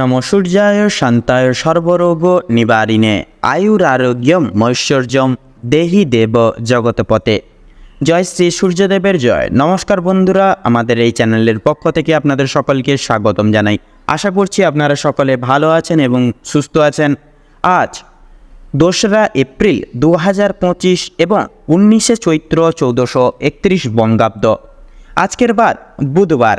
নম সূর্যায় শান্তায় সর্বরোগ নিবারিণে। আয়ুর আরোগ্যম মৈশ্বর্যম দেহি দেব জগতপতে জয় শ্রী সূর্যদেবের জয়। নমস্কার বন্ধুরা, আমাদের এই চ্যানেলের পক্ষ থেকে আপনাদের সকলকে স্বাগতম জানাই। আশা করছি আপনারা সকলে ভালো আছেন এবং সুস্থ আছেন। আজ দোসরা এপ্রিল দু হাজার পঁচিশ এবং উনিশে চৈত্র চৌদ্দশো একত্রিশ বঙ্গাব্দ। আজকের বার বুধবার।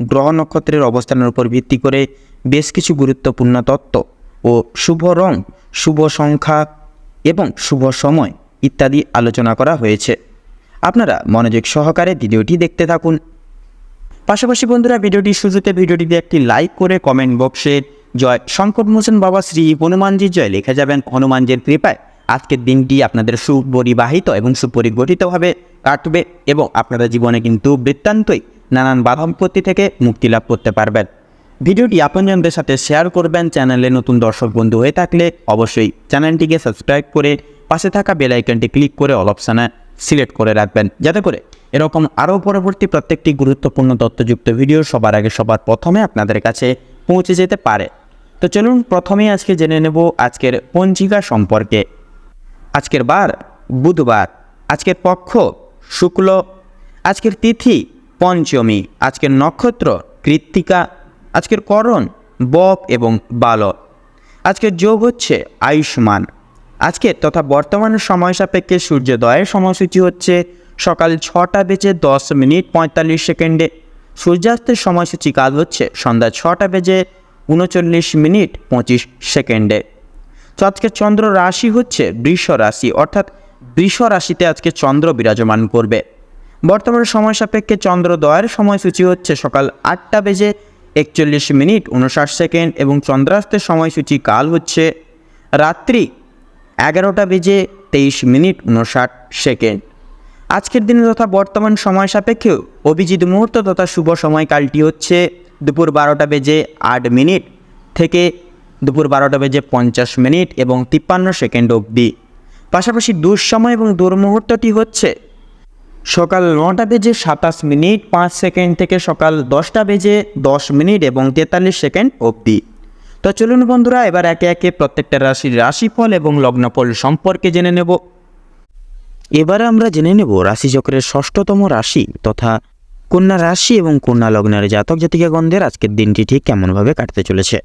গ্রহ নক্ষত্রের অবস্থানের উপর ভিত্তি করে বেশ কিছু গুরুত্বপূর্ণ তত্ত্ব ও শুভ রং, শুভ সংখ্যা এবং শুভ সময় ইত্যাদি আলোচনা করা হয়েছে। আপনারা মনোযোগ সহকারে ভিডিওটি দেখতে থাকুন। পাশাপাশি বন্ধুরা, ভিডিওটি শুরুতে ভিডিওটিতে একটি লাইক করে কমেন্ট বক্সে জয় শঙ্কর মোচন বাবা শ্রী হনুমানজির জয় লিখে যাবেন। হনুমানজির কৃপায় আজকের দিনটি আপনাদের সুপরিবাহিত এবং সুপরিগঠিতভাবে কাটবে এবং আপনারা জীবনে কিন্তু বৃত্তান্তই নানান বাধাপত্তি থেকে মুক্তি লাভ করতে পারবেন। ভিডিওটি আপনজনদের সাথে শেয়ার করবেন চ্যানেলে নতুন দর্শক বন্ধু হয়ে থাকলে অবশ্যই চ্যানেলটিকে সাবস্ক্রাইব করে পাশে থাকা বেল আইকনটি ক্লিক করে অল সিলেক্ট করে রাখবেন। যাতে করে এরকম আরও পরবর্তী প্রত্যেকটি গুরুত্বপূর্ণ তথ্যযুক্ত ভিডিও সবার আগে সবার প্রথমে আপনাদের কাছে পৌঁছে যেতে পারে। তো চলুন প্রথমেই আজকে জেনে নেব আজকের পঞ্জিকা সম্পর্কে। আজকের বার বুধবার, আজকের পক্ষ, শুক্ল, আজকের তিথি পঞ্চমী, আজকের নক্ষত্র, কৃত্তিকা, আজকের করণ, বক এবং বালক। আজকের যোগ হচ্ছে আয়ুষ্মান। আজকের তথা বর্তমান সময় সাপেক্ষে সূর্যোদয়ের সময়সূচি হচ্ছে সকাল ছটা বেজে দশ মিনিট পঁয়তাল্লিশ সেকেন্ডে। সূর্যাস্তের সময়সূচি কাল হচ্ছে সন্ধ্যা ছটা বেজে উনচল্লিশ মিনিট পঁচিশ সেকেন্ডে। তো আজকে চন্দ্র রাশি হচ্ছে বৃষ রাশি, অর্থাৎ বৃষ রাশিতে আজকে চন্দ্র বিরাজমান করবে। বর্তমান সময় সাপেক্ষে চন্দ্রোদয়ের সময়সূচি হচ্ছে সকাল আটটা বেজে একচল্লিশ মিনিট উনষাট সেকেন্ড এবং চন্দ্রাস্তের সময়সূচি কাল হচ্ছে রাত্রি এগারোটা বেজে তেইশ মিনিট উনষাট সেকেন্ড। আজকের দিনে তথা বর্তমান সময় সাপেক্ষেও অভিজিৎ মুহূর্ত তথা শুভ সময়কালটি হচ্ছে দুপুর বারোটা বেজে আট মিনিট থেকে দুপুর বারোটা বেজে পঞ্চাশ মিনিট এবং তিপ্পান্ন সেকেন্ড অবধি। পাশাপাশি দুঃসময় এবং দুর্মুহূর্তটি হচ্ছে সকাল নটা বেজে সাতাশ মিনিট, পাঁচ সেকেন্ড থেকে সকাল দশটা বেজে দশ মিনিট এবং তেতাল্লিশ সেকেন্ড অবধি। তো চলুন বন্ধুরা, এবার একে একে প্রত্যেকটা রাশির রাশিফল এবং লগ্নফল সম্পর্কে জেনে নেব। এবার আমরা জেনে নেব রাশিচক্রের ষষ্ঠতম রাশি তথা কন্যা রাশি এবং কন্যা লগ্নের জাতক জাতিকাগণদের আজকের দিনটি ঠিক কেমনভাবে কাটতে চলেছে।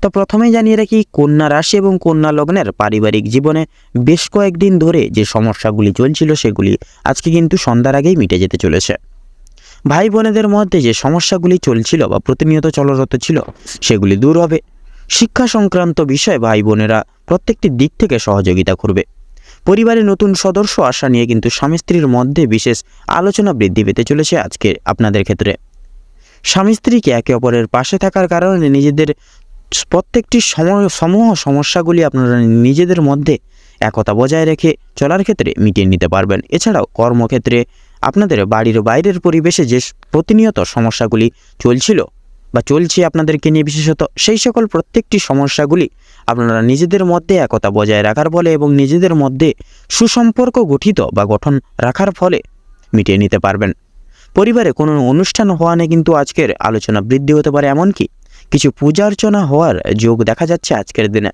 তো প্রথমেই জানিয়ে রাখি, কন্যা রাশি এবং কন্যা লগ্নের পারিবারিক জীবনে বেশ কয়েকদিন ধরে যে সমস্যাগুলি চলছিল সেগুলি আজকে কিন্তু সন্ধ্যার আগেই মিটে যেতে চলেছে। ভাই বোনেদের মধ্যে যে সমস্যাগুলি চলছিল বা প্রতিনিয়ত চলরত ছিল, সেগুলি দূর হবে। শিক্ষা সংক্রান্ত বিষয়ে ভাই বোনেরা প্রত্যেকটি দিক থেকে সহযোগিতা করবে। পরিবারে নতুন সদস্য আসা নিয়ে কিন্তু স্বামী স্ত্রীর মধ্যে বিশেষ আলোচনা বৃদ্ধি পেতে চলেছে আজকে আপনাদের ক্ষেত্রে। স্বামী স্ত্রীকে একে অপরের পাশে থাকার কারণে নিজেদের প্রত্যেকটি সমূহ সমস্যাগুলি আপনারা নিজেদের মধ্যে একতা বজায় রেখে চলার ক্ষেত্রে মিটিয়ে নিতে পারবেন। এছাড়াও কর্মক্ষেত্রে আপনাদের বাড়ির বাইরের পরিবেশে যে প্রতিনিয়ত সমস্যাগুলি চলছিল বা চলছে আপনাদেরকে নিয়ে বিশেষত, সেই সকল প্রত্যেকটি সমস্যাগুলি আপনারা নিজেদের মধ্যে একতা বজায় রাখার ফলে এবং নিজেদের মধ্যে সুসম্পর্ক গঠিত বা গঠন রাখার ফলে মিটিয়ে নিতে পারবেন। পরিবারে কোনো অনুষ্ঠান হওয়া নিয়ে কিন্তু আজকের আলোচনা বৃদ্ধি হতে পারে, এমনকি কিছু পূজা অর্চনা হওয়ার যোগ দেখা যাচ্ছে আজকের দিনে।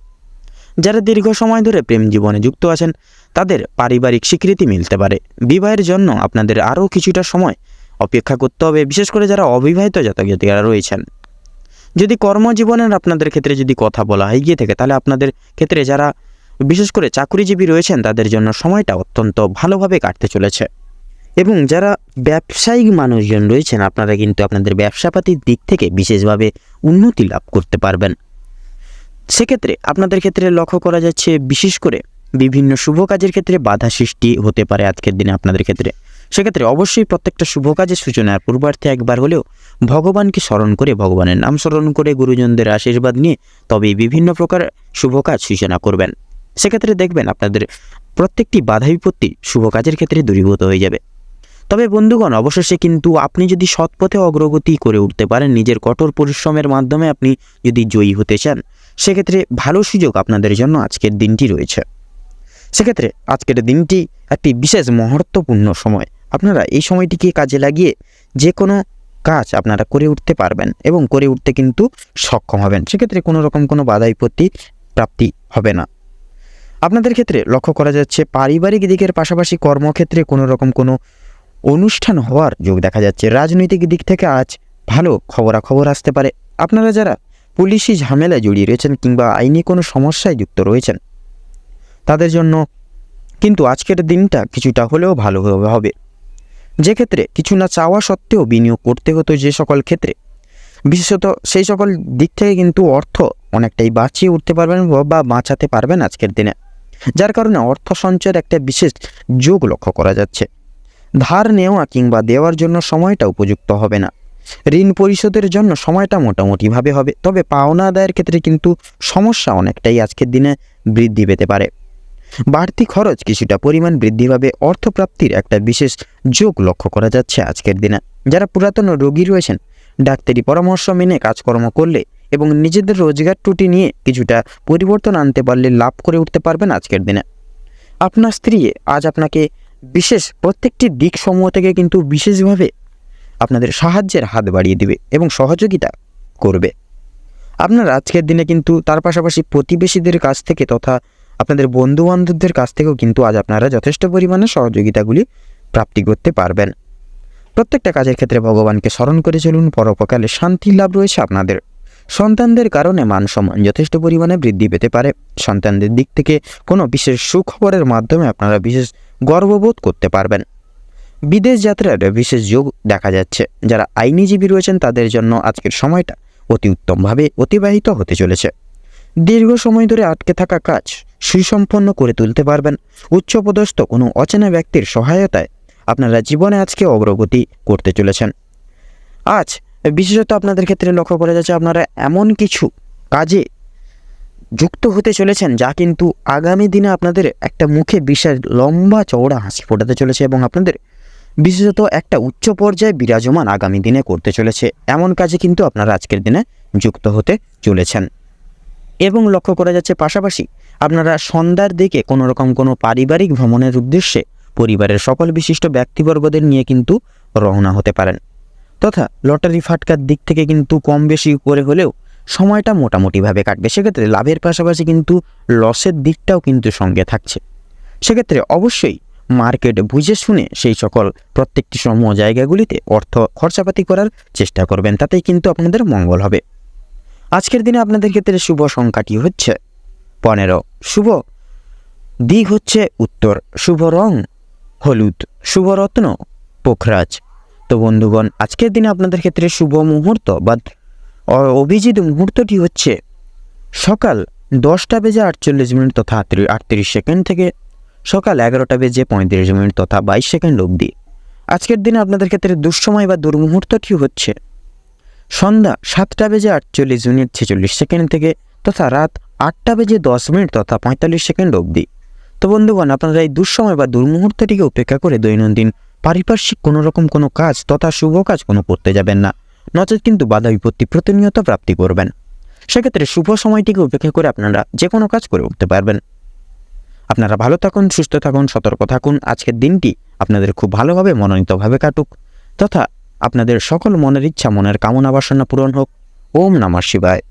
যারা দীর্ঘ সময় ধরে প্রেম জীবনে যুক্ত আছেন, তাদের পারিবারিক স্বীকৃতি মিলতে পারে। বিবাহের জন্য আপনাদের আরও কিছুটা সময় অপেক্ষা করতে হবে, বিশেষ করে যারা অবিবাহিত জাতক জাতিকারা রয়েছেন। যদি কর্মজীবনের আপনাদের ক্ষেত্রে যদি কথা বলা হয় গিয়ে থাকে, তাহলে আপনাদের ক্ষেত্রে যারা বিশেষ করে চাকুরিজীবী রয়েছেন, তাদের জন্য সময়টা অত্যন্ত ভালোভাবে কাটতে চলেছে। এবং যারা ব্যবসায়িক মানুষজন রয়েছেন, আপনারা কিন্তু আপনাদের ব্যবসাপাতির দিক থেকে বিশেষভাবে উন্নতি লাভ করতে পারবেন। সেক্ষেত্রে আপনাদের ক্ষেত্রে লক্ষ্য করা যাচ্ছে, বিশেষ করে বিভিন্ন শুভ কাজের ক্ষেত্রে বাধা সৃষ্টি হতে পারে আজকের দিনে আপনাদের ক্ষেত্রে। সেক্ষেত্রে অবশ্যই প্রত্যেকটা শুভ কাজের সূচনার পূর্বার্থে একবার হলেও ভগবানকে স্মরণ করে ভগবানের নাম স্মরণ করে গুরুজনদের আশীর্বাদ নিয়ে তবে বিভিন্ন প্রকার শুভ কাজ সূচনা করবেন। সেক্ষেত্রে দেখবেন আপনাদের প্রত্যেকটি বাধা বিপত্তি শুভ কাজের ক্ষেত্রে দূরীভূত হয়ে যাবে। তবে বন্ধুগণ, অবশেষে কিন্তু আপনি যদি সৎপথে অগ্রগতি করে উঠতে পারেন, নিজের কঠোর পরিশ্রমের মাধ্যমে আপনি যদি জয়ী হতে চান, সেক্ষেত্রে ভালো সুযোগ আপনাদের জন্য আজকের দিনটি রয়েছে। সেক্ষেত্রে আজকের দিনটি একটি বিশেষ মহত্বপূর্ণ সময়। আপনারা এই সময়টিকে কাজে লাগিয়ে যে কোনো কাজ আপনারা করে উঠতে পারবেন এবং করে উঠতে কিন্তু সক্ষম হবেন। সেক্ষেত্রে কোনো রকম কোনো বাধা বিপত্তি প্রাপ্তি হবে না। আপনাদের ক্ষেত্রে লক্ষ্য করা যাচ্ছে, পারিবারিক দিকের পাশাপাশি কর্মক্ষেত্রে কোনো রকম কোনো অনুষ্ঠান হওয়ার যোগ দেখা যাচ্ছে। রাজনৈতিক দিক থেকে আজ ভালো খবরাখবর আসতে পারে। আপনারা যারা পুলিশি ঝামেলায় জড়িয়ে রয়েছেন কিংবা আইনি কোনো সমস্যায় যুক্ত রয়েছেন, তাদের জন্য কিন্তু আজকের দিনটা কিছুটা হলেও ভালো হবে। যে ক্ষেত্রে কিছু না চাওয়া সত্ত্বেও বিনিয়োগ করতে হতো যে সকল ক্ষেত্রে। বিশেষত সেই সকল দিক থেকে কিন্তু অর্থ অনেকটাই বাঁচিয়ে উঠতে পারবেন বা বাঁচাতে পারবেন আজকের দিনে। যার কারণে অর্থ সঞ্চয়ের একটা বিশেষ যোগ লক্ষ্য করা যাচ্ছে। ধার নেওয়া কিংবা দেওয়ার জন্য সময়টা উপযুক্ত হবে না। ঋণ পরিশোধের জন্য সময়টা মোটামুটিভাবে হবে, তবে পাওনা আদায়ের ক্ষেত্রে কিন্তু সমস্যা অনেকটাই আজকের দিনে বৃদ্ধি পেতে পারে। বাড়তি খরচ কিছুটা পরিমাণ বৃদ্ধি পাবে, অর্থপ্রাপ্তির একটা বিশেষ যোগ লক্ষ্য করা যাচ্ছে আজকের দিনে। যারা পুরাতন রোগী রয়েছেন, ডাক্তারি পরামর্শ মেনে কাজকর্ম করলে এবং নিজেদের রোজগার টুটি নিয়ে কিছুটা পরিবর্তন আনতে পারলে লাভ করে উঠতে পারবেন আজকের দিনে। আপনার স্ত্রী আজ আপনাকে বিশেষ প্রত্যেকটি দিক সমূহ থেকে কিন্তু বিশেষভাবে আপনাদের সাহায্যের হাত বাড়িয়ে দিবে এবং সহযোগিতা করবে। আপনার আজকের দিনে কিন্তু তার পাশাপাশি প্রতিবেশীদের কাছ থেকে তথা আপনাদের বন্ধু বান্ধবদের কাছ থেকেও কিন্তু আজ আপনারা যথেষ্ট পরিমাণে সহযোগিতাগুলি প্রাপ্তি করতে পারবেন। প্রত্যেকটা কাজের ক্ষেত্রে ভগবানকে স্মরণ করে চলুন, পরোপকালে শান্তি লাভ রয়েছে আপনাদের। সন্তানদের কারণে মান সম্মান যথেষ্ট পরিমাণে বৃদ্ধি পেতে পারে। সন্তানদের দিক থেকে কোনো বিশেষ সুখবরের মাধ্যমে আপনারা বিশেষ গর্ববোধ করতে পারবেন। বিদেশ যাত্রার বিশেষ যোগ দেখা যাচ্ছে। যারা আইনিজীবী রয়েছেন, তাদের জন্য আজকের সময়টা অতি উত্তমভাবে অতিবাহিত হতে চলেছে। দীর্ঘ সময় ধরে আটকে থাকা কাজ সুসম্পন্ন করে তুলতে পারবেন। উচ্চপদস্থ কোনো অচেনা ব্যক্তির সহায়তায় আপনারা জীবনে আজকে অগ্রগতি করতে চলেছেন। আজ বিশেষত আপনাদের ক্ষেত্রে লক্ষ্য করা যাচ্ছে, আপনারা এমন কিছু কাজে যুক্ত হতে চলেছেন, যা কিন্তু আগামী দিনে আপনাদের একটা মুখে বিশাল লম্বা চওড়া হাসি ফোটাতে চলেছে এবং আপনাদের বিশেষত একটা উচ্চ পর্যায়ে বিরাজমান আগামী দিনে করতে চলেছে। এমন কাজে কিন্তু আপনারা আজকের দিনে যুক্ত হতে চলেছেন। এবং লক্ষ্য করা যাচ্ছে পাশাপাশি আপনারা সন্ধ্যার দিকে কোনো রকম কোনো পারিবারিক ভ্রমণের উদ্দেশ্যে পরিবারের সকল বিশিষ্ট ব্যক্তিবর্গদের নিয়ে কিন্তু রওনা হতে পারেন। তথা লটারি ফাটকার দিক থেকে কিন্তু কম বেশি করে হলেও সময়টা মোটামুটিভাবে কাটবে। সেক্ষেত্রে লাভের পাশাপাশি কিন্তু লসের দিকটাও কিন্তু সঙ্গে থাকছে। সেক্ষেত্রে অবশ্যই মার্কেট বুঝে শুনে সেই সকল প্রত্যেকটি সমূহ জায়গাগুলিতে অর্থ খরচাপাতি করার চেষ্টা করবেন, তাতেই কিন্তু আপনাদের মঙ্গল হবে। আজকের দিনে আপনাদের ক্ষেত্রে শুভ সংখ্যাটি হচ্ছে পনেরো। শুভ দিক হচ্ছে উত্তর। শুভ রং হলুদ। শুভ রত্ন পোখরাজ। তো বন্ধুগণ, আজকের দিনে আপনাদের ক্ষেত্রে শুভ মুহূর্ত বা অভিজিৎ মুহূর্তটি হচ্ছে সকাল দশটা বেজে আটচল্লিশ মিনিট তথা আটত্রিশ সেকেন্ড থেকে সকাল এগারোটা বেজে পঁয়ত্রিশ মিনিট তথা বাইশ সেকেন্ড অবধি। আজকের দিনে আপনাদের ক্ষেত্রে দুঃসময় বা দুর্মুহূর্তটি হচ্ছে। সন্ধ্যা সাতটা বেজে আটচল্লিশ মিনিট ছেচল্লিশ সেকেন্ড থেকে তথা রাত আটটা বেজে দশ মিনিট তথা পঁয়তাল্লিশ সেকেন্ড অবধি। তো বন্ধুগণ, আপনারা এই দুঃসময় বা দুর্মুহূর্তটিকে উপেক্ষা করে দৈনন্দিন পারিপার্শ্বিক কোনো রকম কোনো কাজ তথা শুভ কাজ কোনো করতে যাবেন না। নচেত কিন্তু বাধা বিপত্তি প্রতিনিয়ত প্রাপ্তি করবেন। সেক্ষেত্রে শুভ সময়টিকে উপেক্ষা করে আপনারা যে কোনো কাজ করে উঠতে পারবেন। আপনারা ভালো থাকুন, সুস্থ থাকুন, সতর্ক থাকুন। আজকের দিনটি আপনাদের খুব ভালোভাবে মনোনীতভাবে কাটুক। তথা আপনাদের সকল মনের ইচ্ছা, মনের কামনা বাসনা পূরণ হোক। ওম নমঃ শিবায়।